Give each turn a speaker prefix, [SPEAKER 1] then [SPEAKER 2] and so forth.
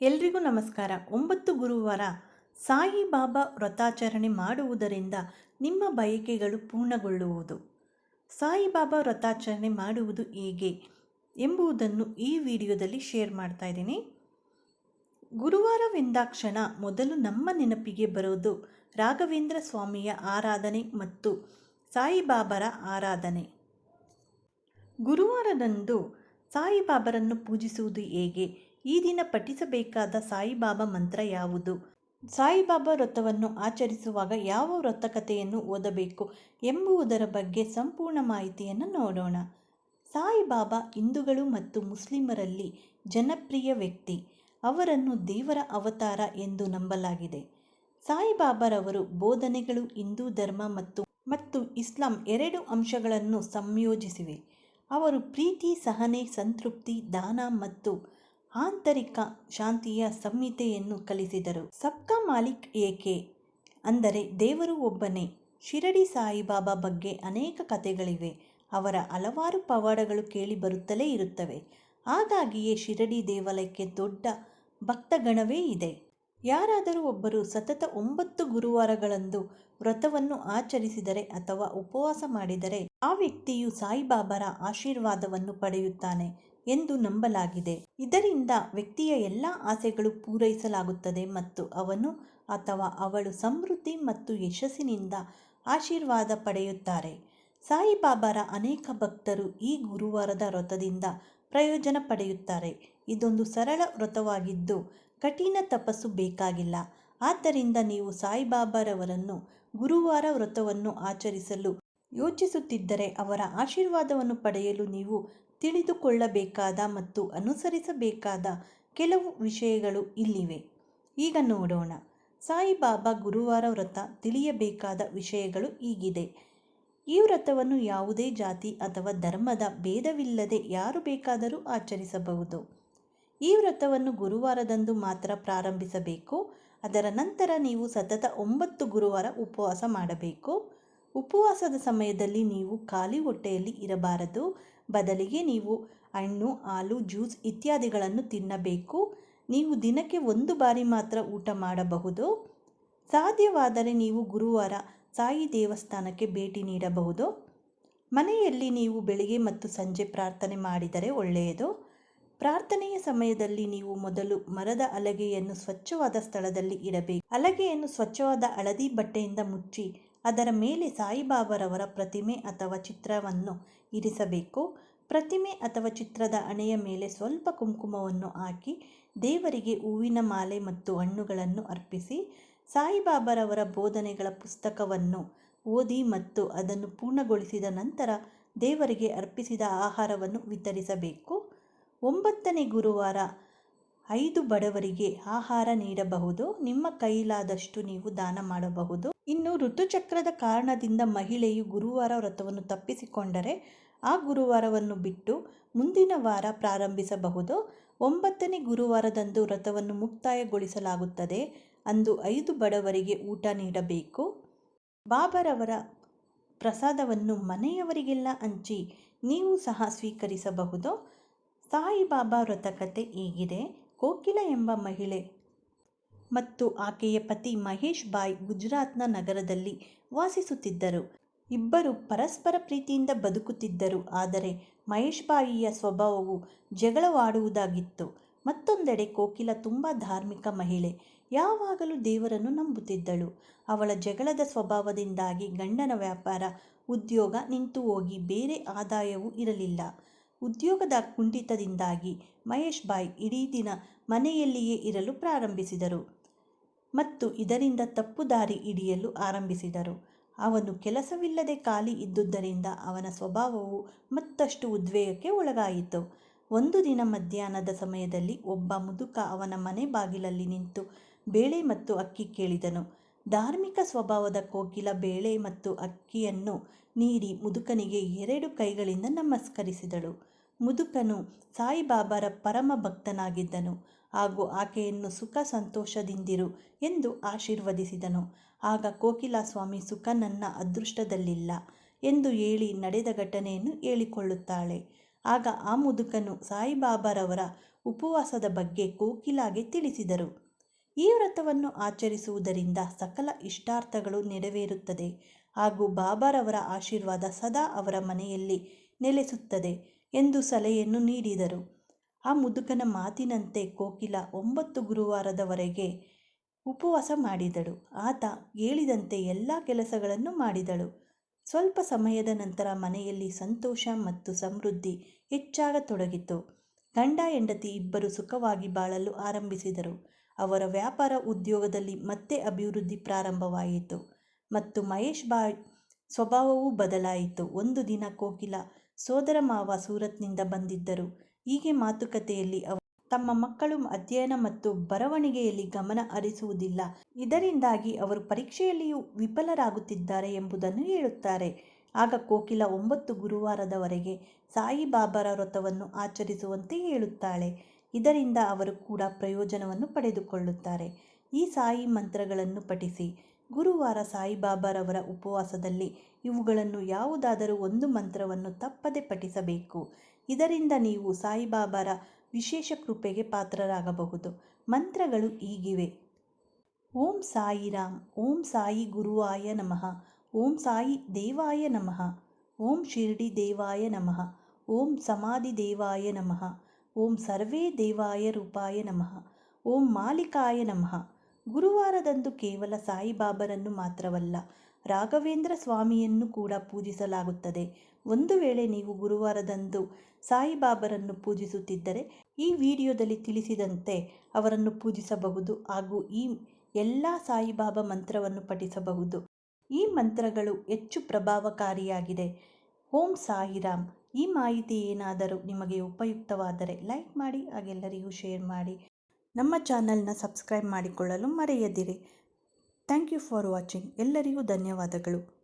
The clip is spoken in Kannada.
[SPEAKER 1] ಎಲ್ರಿಗೂ ನಮಸ್ಕಾರ. ಒಂಬತ್ತು ಗುರುವಾರ ಸಾಯಿಬಾಬಾ ವ್ರತಾಚರಣೆ ಮಾಡುವುದರಿಂದ ನಿಮ್ಮ ಬಯಕೆಗಳು ಪೂರ್ಣಗೊಳ್ಳುವುದು. ಸಾಯಿಬಾಬಾ ವ್ರತಾಚರಣೆ ಮಾಡುವುದು ಹೇಗೆ ಎಂಬುದನ್ನು ಈ ವಿಡಿಯೋದಲ್ಲಿ ಶೇರ್ ಮಾಡ್ತಾ ಇದ್ದೀನಿ. ಗುರುವಾರವೆಂದಾಕ್ಷಣ ಮೊದಲು ನಮ್ಮ ನೆನಪಿಗೆ ಬರೋದು ರಾಘವೇಂದ್ರ ಸ್ವಾಮಿಯ ಆರಾಧನೆ ಮತ್ತು ಸಾಯಿಬಾಬರ ಆರಾಧನೆ. ಗುರುವಾರದಂದು ಸಾಯಿಬಾಬರನ್ನು ಪೂಜಿಸುವುದು ಹೇಗೆ? ಈ ದಿನ ಪಠಿಸಬೇಕಾದ ಸಾಯಿಬಾಬಾ ಮಂತ್ರ ಯಾವುದು? ಸಾಯಿಬಾಬಾ ವ್ರತವನ್ನು ಆಚರಿಸುವಾಗ ಯಾವ ವ್ರತಕಥೆಯನ್ನು ಓದಬೇಕು ಎಂಬುವುದರ ಬಗ್ಗೆ ಸಂಪೂರ್ಣ ಮಾಹಿತಿಯನ್ನು ನೋಡೋಣ. ಸಾಯಿಬಾಬಾ ಹಿಂದೂಗಳು ಮತ್ತು ಮುಸ್ಲಿಮರಲ್ಲಿ ಜನಪ್ರಿಯ ವ್ಯಕ್ತಿ. ಅವರನ್ನು ದೇವರ ಅವತಾರ ಎಂದು ನಂಬಲಾಗಿದೆ. ಸಾಯಿಬಾಬಾರವರು ಬೋಧನೆಗಳು, ಹಿಂದೂ ಧರ್ಮ ಮತ್ತು ಮತ್ತು ಇಸ್ಲಾಂ ಎರಡು ಅಂಶಗಳನ್ನು ಸಂಯೋಜಿಸಿವೆ. ಅವರು ಪ್ರೀತಿ, ಸಹನೆ, ಸಂತೃಪ್ತಿ, ದಾನ ಮತ್ತು ಆಂತರಿಕ ಶಾಂತಿಯ ಸಂಹಿತೆಯನ್ನು ಕಲಿಸಿದರು. ಸಬ್ಕಾ ಮಾಲಿಕ್ ಏಕೆ? ಅಂದರೆ ದೇವರು ಒಬ್ಬನೇ. ಶಿರಡಿ ಸಾಯಿಬಾಬಾ ಬಗ್ಗೆ ಅನೇಕ ಕಥೆಗಳಿವೆ. ಅವರ ಹಲವಾರು ಪವಾಡಗಳು ಕೇಳಿ ಬರುತ್ತಲೇ ಇರುತ್ತವೆ. ಹಾಗಾಗಿಯೇ ಶಿರಡಿ ದೇವಾಲಯಕ್ಕೆ ದೊಡ್ಡ ಭಕ್ತಗಣವೇ ಇದೆ. ಯಾರಾದರೂ ಒಬ್ಬರು ಸತತ ಒಂಬತ್ತು ಗುರುವಾರಗಳಂದು ವ್ರತವನ್ನು ಆಚರಿಸಿದರೆ ಅಥವಾ ಉಪವಾಸ ಮಾಡಿದರೆ ಆ ವ್ಯಕ್ತಿಯು ಸಾಯಿಬಾಬಾರ ಆಶೀರ್ವಾದವನ್ನು ಪಡೆಯುತ್ತಾನೆ. ಎಂದು ನಂಬಲಾಗಿದೆ. ಇದರಿಂದ ವ್ಯಕ್ತಿಯ ಎಲ್ಲ ಆಸೆಗಳು ಪೂರೈಸಲಾಗುತ್ತದೆ ಮತ್ತು ಅವನು ಅಥವಾ ಅವಳು ಸಮೃದ್ಧಿ ಮತ್ತು ಯಶಸ್ಸಿನಿಂದ ಆಶೀರ್ವಾದ ಪಡೆಯುತ್ತಾರೆ. ಸಾಯಿಬಾಬಾರ ಅನೇಕ ಭಕ್ತರು ಈ ಗುರುವಾರದ ವ್ರತದಿಂದ ಪ್ರಯೋಜನ ಪಡೆಯುತ್ತಾರೆ. ಇದೊಂದು ಸರಳ ವ್ರತವಾಗಿದ್ದು, ಕಠಿಣ ತಪಸ್ಸು ಬೇಕಾಗಿಲ್ಲ. ಆದ್ದರಿಂದ ನೀವು ಸಾಯಿಬಾಬಾರವರನ್ನು ಗುರುವಾರ ವ್ರತವನ್ನು ಆಚರಿಸಲು ಯೋಚಿಸುತ್ತಿದ್ದರೆ ಅವರ ಆಶೀರ್ವಾದವನ್ನು ಪಡೆಯಲು ನೀವು ತಿಳಿದುಕೊಳ್ಳಬೇಕಾದ ಮತ್ತು ಅನುಸರಿಸಬೇಕಾದ ಕೆಲವು ವಿಷಯಗಳು ಇಲ್ಲಿವೆ. ಈಗ ನೋಡೋಣ. ಸಾಯಿಬಾಬಾ ಗುರುವಾರ ವ್ರತ ತಿಳಿಯಬೇಕಾದ ವಿಷಯಗಳು ಹೀಗಿದೆ. ಈ ವ್ರತವನ್ನು ಯಾವುದೇ ಜಾತಿ ಅಥವಾ ಧರ್ಮದ ಭೇದವಿಲ್ಲದೆ ಯಾರು ಬೇಕಾದರೂ ಆಚರಿಸಬಹುದು. ಈ ವ್ರತವನ್ನು ಗುರುವಾರದಂದು ಮಾತ್ರ ಪ್ರಾರಂಭಿಸಬೇಕು. ಅದರ ನಂತರ ನೀವು ಸತತ ಒಂಬತ್ತು ಗುರುವಾರ ಉಪವಾಸ ಮಾಡಬೇಕು. ಉಪವಾಸದ ಸಮಯದಲ್ಲಿ ನೀವು ಖಾಲಿ ಹೊಟ್ಟೆಯಲ್ಲಿ ಇರಬಾರದು. ಬದಲಿಗೆ ನೀವು ಹಣ್ಣು, ಹಾಲು, ಜ್ಯೂಸ್ ಇತ್ಯಾದಿಗಳನ್ನು ತಿನ್ನಬೇಕು. ನೀವು ದಿನಕ್ಕೆ ಒಂದು ಬಾರಿ ಮಾತ್ರ ಊಟ ಮಾಡಬಹುದು. ಸಾಧ್ಯವಾದರೆ ನೀವು ಗುರುವಾರ ಸಾಯಿ ದೇವಸ್ಥಾನಕ್ಕೆ ಭೇಟಿ ನೀಡಬಹುದು. ಮನೆಯಲ್ಲಿ ನೀವು ಬೆಳಿಗ್ಗೆ ಮತ್ತು ಸಂಜೆ ಪ್ರಾರ್ಥನೆ ಮಾಡಿದರೆ ಒಳ್ಳೆಯದು. ಪ್ರಾರ್ಥನೆಯ ಸಮಯದಲ್ಲಿ ನೀವು ಮೊದಲು ಮರದ ಹಲಗೆಯನ್ನು ಸ್ವಚ್ಛವಾದ ಸ್ಥಳದಲ್ಲಿ ಇಡಬೇಕು. ಹಲಗೆಯನ್ನು ಸ್ವಚ್ಛವಾದ ಹಳದಿ ಬಟ್ಟೆಯಿಂದ ಮುಚ್ಚಿ ಅದರ ಮೇಲೆ ಸಾಯಿಬಾಬಾರವರ ಪ್ರತಿಮೆ ಅಥವಾ ಚಿತ್ರವನ್ನು ಇರಿಸಬೇಕು. ಪ್ರತಿಮೆ ಅಥವಾ ಚಿತ್ರದ ಹಣೆಯ ಮೇಲೆ ಸ್ವಲ್ಪ ಕುಂಕುಮವನ್ನು ಹಾಕಿ ದೇವರಿಗೆ ಹೂವಿನ ಮಾಲೆ ಮತ್ತು ಹಣ್ಣುಗಳನ್ನು ಅರ್ಪಿಸಿ, ಸಾಯಿಬಾಬಾರವರ ಬೋಧನೆಗಳ ಪುಸ್ತಕವನ್ನು ಓದಿ ಮತ್ತು ಅದನ್ನು ಪೂರ್ಣಗೊಳಿಸಿದ ನಂತರ ದೇವರಿಗೆ ಅರ್ಪಿಸಿದ ಆಹಾರವನ್ನು ವಿತರಿಸಬೇಕು. ಒಂಬತ್ತನೇ ಗುರುವಾರ ಐದು ಬಡವರಿಗೆ ಆಹಾರ ನೀಡಬಹುದು, ನಿಮ್ಮ ಕೈಲಾದಷ್ಟು ನೀವು ದಾನ ಮಾಡಬಹುದು. ಇನ್ನು ಋತುಚಕ್ರದ ಕಾರಣದಿಂದ ಮಹಿಳೆಯು ಗುರುವಾರ ವ್ರತವನ್ನು ತಪ್ಪಿಸಿಕೊಂಡರೆ, ಆ ಗುರುವಾರವನ್ನು ಬಿಟ್ಟು ಮುಂದಿನ ವಾರ ಪ್ರಾರಂಭಿಸಬಹುದು. ಒಂಬತ್ತನೇ ಗುರುವಾರದಂದು ವ್ರತವನ್ನು ಮುಕ್ತಾಯಗೊಳಿಸಲಾಗುತ್ತದೆ. ಅಂದು ಐದು ಬಡವರಿಗೆ ಊಟ ನೀಡಬೇಕು. ಬಾಬರವರ ಪ್ರಸಾದವನ್ನು ಮನೆಯವರಿಗೆಲ್ಲ ಹಂಚಿ ನೀವು ಸಹ ಸ್ವೀಕರಿಸಬಹುದು. ಸಾಯಿಬಾಬಾ ವ್ರತಕತೆ ಹೀಗಿದೆ. ಕೋಕಿಲ ಎಂಬ ಮಹಿಳೆ ಮತ್ತು ಆಕೆಯ ಪತಿ ಮಹೇಶ್ ಬಾಯ್ ಗುಜರಾತ್ನ ನಗರದಲ್ಲಿ ವಾಸಿಸುತ್ತಿದ್ದರು. ಇಬ್ಬರು ಪರಸ್ಪರ ಪ್ರೀತಿಯಿಂದ ಬದುಕುತ್ತಿದ್ದರು. ಆದರೆ ಮಹೇಶ್ ಬಾಯಿಯ ಸ್ವಭಾವವು ಜಗಳವಾಡುವುದಾಗಿತ್ತು. ಮತ್ತೊಂದೆಡೆ ಕೋಕಿಲ ತುಂಬ ಧಾರ್ಮಿಕ ಮಹಿಳೆ. ಯಾವಾಗಲೂ ದೇವರನ್ನು ನಂಬುತ್ತಿದ್ದಳು. ಅವಳ ಜಗಳದ ಸ್ವಭಾವದಿಂದಾಗಿ ಗಂಡನ ವ್ಯಾಪಾರ, ಉದ್ಯೋಗ ನಿಂತು ಹೋಗಿ ಬೇರೆ ಆದಾಯವೂ ಇರಲಿಲ್ಲ. ಉದ್ಯೋಗದ ಕುಂಠಿತದಿಂದಾಗಿ ಮಹೇಶ್ ಬಾಯ್ ಇಡೀ ದಿನ ಮನೆಯಲ್ಲಿಯೇ ಇರಲು ಪ್ರಾರಂಭಿಸಿದರು ಮತ್ತು ಇದರಿಂದ ತಪ್ಪು ದಾರಿ ಹಿಡಿಯಲು ಆರಂಭಿಸಿದರು. ಅವನು ಕೆಲಸವಿಲ್ಲದೆ ಖಾಲಿ ಇದ್ದುದರಿಂದ ಅವನ ಸ್ವಭಾವವು ಮತ್ತಷ್ಟು ಉದ್ವೇಗಕ್ಕೆ ಒಳಗಾಯಿತು. ಒಂದು ದಿನ ಮಧ್ಯಾಹ್ನದ ಸಮಯದಲ್ಲಿ ಒಬ್ಬ ಮುದುಕ ಅವನ ಮನೆ ಬಾಗಿಲಲ್ಲಿ ನಿಂತು ಬೇಳೆ ಮತ್ತು ಅಕ್ಕಿ ಕೇಳಿದನು. ಧಾರ್ಮಿಕ ಸ್ವಭಾವದ ಕೋಕಿಲ ಬೇಳೆ ಮತ್ತು ಅಕ್ಕಿಯನ್ನು ನೀಡಿ ಮುದುಕನಿಗೆ ಎರಡು ಕೈಗಳಿಂದ ನಮಸ್ಕರಿಸಿದಳು. ಮುದುಕನು ಸಾಯಿಬಾಬಾರ ಪರಮ ಭಕ್ತನಾಗಿದ್ದನು. ಹಾಗೂ ಆಕೆಯನ್ನು ಸುಖ ಸಂತೋಷದಿಂದಿರು ಎಂದು ಆಶೀರ್ವದಿಸಿದನು. ಆಗ ಕೋಕಿಲಾಸ್ವಾಮಿ ಸುಖ ನನ್ನ ಅದೃಷ್ಟದಲ್ಲಿಲ್ಲ ಎಂದು ಹೇಳಿ ನಡೆದ ಘಟನೆಯನ್ನು ಹೇಳಿಕೊಳ್ಳುತ್ತಾಳೆ. ಆಗ ಆ ಮುದುಕನು ಸಾಯಿಬಾಬಾರವರ ಉಪವಾಸದ ಬಗ್ಗೆ ಕೋಕಿಲಾಗೆ ತಿಳಿಸಿದರು. ಈ ವ್ರತವನ್ನು ಆಚರಿಸುವುದರಿಂದ ಸಕಲ ಇಷ್ಟಾರ್ಥಗಳು ನೆರವೇರುತ್ತದೆ. ಹಾಗೂ ಬಾಬಾರವರ ಆಶೀರ್ವಾದ ಸದಾ ಅವರ ಮನೆಯಲ್ಲಿ ನೆಲೆಸುತ್ತದೆ ಎಂದು ಸಲಹೆಯನ್ನು ನೀಡಿದರು. ಆ ಮುದುಕನ ಮಾತಿನಂತೆ ಕೋಕಿಲ ಒಂಬತ್ತು ಗುರುವಾರದವರೆಗೆ ಉಪವಾಸ ಮಾಡಿದಳು. ಆತ ಹೇಳಿದಂತೆ ಎಲ್ಲ ಕೆಲಸಗಳನ್ನು ಮಾಡಿದಳು. ಸ್ವಲ್ಪ ಸಮಯದ ನಂತರ ಮನೆಯಲ್ಲಿ ಸಂತೋಷ ಮತ್ತು ಸಮೃದ್ಧಿ ಹೆಚ್ಚಾಗತೊಡಗಿತು. ಗಂಡ ಹೆಂಡತಿ ಇಬ್ಬರು ಸುಖವಾಗಿ ಬಾಳಲು ಆರಂಭಿಸಿದರು. ಅವರ ವ್ಯಾಪಾರ ಉದ್ಯೋಗದಲ್ಲಿ ಮತ್ತೆ ಅಭಿವೃದ್ಧಿ ಪ್ರಾರಂಭವಾಯಿತು. ಮತ್ತು ಮಹೇಶ್ ಬಾ, ಸ್ವಭಾವವೂ ಬದಲಾಯಿತು. ಒಂದು ದಿನ ಕೋಕಿಲ ಸೋದರ ಮಾವ ಸೂರತ್ನಿಂದ ಬಂದಿದ್ದರು. ಹೀಗೆ ಮಾತುಕತೆಯಲ್ಲಿ ಅವರು ತಮ್ಮ ಮಕ್ಕಳು ಅಧ್ಯಯನ ಮತ್ತು ಬರವಣಿಗೆಯಲ್ಲಿ ಗಮನ ಹರಿಸುವುದಿಲ್ಲ. ಇದರಿಂದಾಗಿ ಅವರು ಪರೀಕ್ಷೆಯಲ್ಲಿಯೂ ವಿಫಲರಾಗುತ್ತಿದ್ದಾರೆ ಎಂಬುದನ್ನು ಹೇಳುತ್ತಾರೆ. ಆಗ ಕೋಕಿಲ ಒಂಬತ್ತು ಗುರುವಾರದವರೆಗೆ ಸಾಯಿಬಾಬರ ವ್ರತವನ್ನು ಆಚರಿಸುವಂತೆ ಹೇಳುತ್ತಾಳೆ. ಇದರಿಂದ ಅವರು ಕೂಡ ಪ್ರಯೋಜನವನ್ನು ಪಡೆದುಕೊಳ್ಳುತ್ತಾರೆ. ಈ ಸಾಯಿ ಮಂತ್ರಗಳನ್ನು ಪಠಿಸಿ. ಗುರುವಾರ ಸಾಯಿಬಾಬಾರವರ ಉಪವಾಸದಲ್ಲಿ ಇವುಗಳನ್ನು ಯಾವುದಾದರೂ ಒಂದು ಮಂತ್ರವನ್ನು ತಪ್ಪದೆ ಪಠಿಸಬೇಕು. ಇದರಿಂದ ನೀವು ಸಾಯಿಬಾಬಾರ ವಿಶೇಷ ಕೃಪೆಗೆ ಪಾತ್ರರಾಗಬಹುದು. ಮಂತ್ರಗಳು ಹೀಗಿವೆ ಓಂ ಸಾಯಿರಾಮ್ ಓಂ ಸಾಯಿ ಗುರುವಾಯ ನಮಃ, ಓಂ ಸಾಯಿ ದೇವಾಯ ನಮಃ, ಓಂ ಶಿರ್ಡಿ ದೇವಾಯ ನಮಃ, ಓಂ ಸಮಾಧಿ ದೇವಾಯ ನಮಃ, ಓಂ ಸರ್ವೇ ದೇವಾಯ ರೂಪಾಯ ನಮಃ, ಓಂ ಮಾಲಿಕಾಯ ನಮಃ ಗುರುವಾರದಂದು ಕೇವಲ ಸಾಯಿಬಾಬರನ್ನು ಮಾತ್ರವಲ್ಲ, ರಾಘವೇಂದ್ರ ಸ್ವಾಮಿಯನ್ನು ಕೂಡ ಪೂಜಿಸಲಾಗುತ್ತದೆ. ಒಂದು ವೇಳೆ ನೀವು ಗುರುವಾರದಂದು ಸಾಯಿಬಾಬರನ್ನು ಪೂಜಿಸುತ್ತಿದ್ದರೆ, ಈ ವಿಡಿಯೋದಲ್ಲಿ ತಿಳಿಸಿದಂತೆ ಅವರನ್ನು ಪೂಜಿಸಬಹುದು ಹಾಗೂ ಈ ಎಲ್ಲ ಸಾಯಿಬಾಬಾ ಮಂತ್ರವನ್ನು ಪಠಿಸಬಹುದು. ಈ ಮಂತ್ರಗಳು ಹೆಚ್ಚು ಪ್ರಭಾವಕಾರಿಯಾಗಿದೆ. ಓಂ ಸಾಯಿರಾಮ್. ಈ ಮಾಹಿತಿ ಏನಾದರೂ ನಿಮಗೆ ಉಪಯುಕ್ತವಾದರೆ ಲೈಕ್ ಮಾಡಿ, ಹಾಗೆಲ್ಲರಿಗೂ ಶೇರ್ ಮಾಡಿ. ನಮ್ಮ ಚಾನಲ್ನ ಸಬ್ಸ್ಕ್ರೈಬ್ ಮಾಡಿಕೊಳ್ಳಲು ಮರೆಯದಿರಿ. Thank you for watching. ಎಲ್ಲರಿಗೂ ಧನ್ಯವಾದಗಳು.